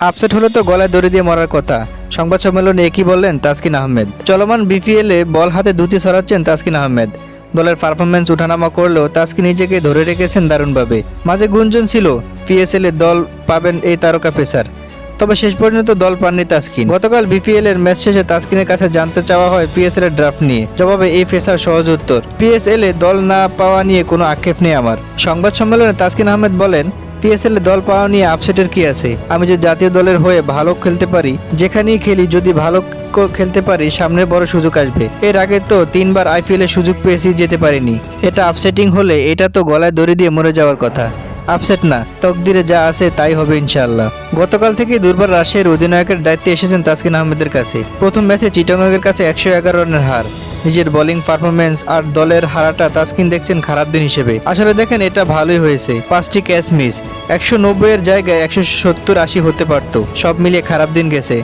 Upset হলে তো গলায় দড়ি দিয়ে মরার কথা। সংবাদ সম্মেলনে একই বললেন তাসকিন আহমেদ? চলমান বিপিএল বল হাতে দুটি সরাচ্ছেন তাসকিন আহমেদ। দলের পারফরমেন্স উঠানামা করলেও তাসকিন নিজেকে ধরে রেখেছেন দারুণভাবে। মাঝে গুঞ্জন ছিল পিএসএল এ দল পাবেন এই তারকা পেসার। তবে শেষ পর্যন্ত দল পাননি তাসকিন। গতকাল বিপিএল এর ম্যাচ শেষে তাসকিনের কাছে জানতে চাওয়া হয় পিএসএল এর ড্রাফট নিয়ে। জবাবে এই পেসার সহজ উত্তর পিএসএল এ দল না পাওয়া নিয়ে কোনো আক্ষেপ নেই আমার। সংবাদ সম্মেলনে তাসকিন আহমেদ বলেন পিএসএল দল পাওয়া নিয়ে আপসেটের কি আছে? আমি যে জাতীয় দলের হয়ে ভালো খেলতে পারি, যেখানেই খেলি যদি ভালো খেলতে পারি সামনে বড় সুযোগ আসবে। এর আগে তো তিনবার আইপিএল সুযোগ পেয়েছি, যেতে পারিনি। এটা আপসেটিং হলে এটা তো গলায় দড়ি দিয়ে মরে যাওয়ার কথা। আপসেট না, তকদিরে যা আছে তাই হবে ইনশাআল্লাহ। গতকাল থেকে দুর্বার রাশিয়ার অধিনায়কের দায়িত্বে এসেছেন তাসকিন আহমেদের কাছে। প্রথম ম্যাচে চিটংয়ের কাছে একশো এগারো রানের হার। নিজের বোলিং পারফরমেন্স আর দলের হারাটা তাসকিন দেখছেন খারাপ দিন হিসেবে। আসলে দেখেন, এটা ভালোই হয়েছে। পাঁচটি ক্যাচ মিস একশো নব্বই এর জায়গায় একশো সত্তর আশি হতে পারত। সব মিলিয়ে খারাপ দিন গেছে।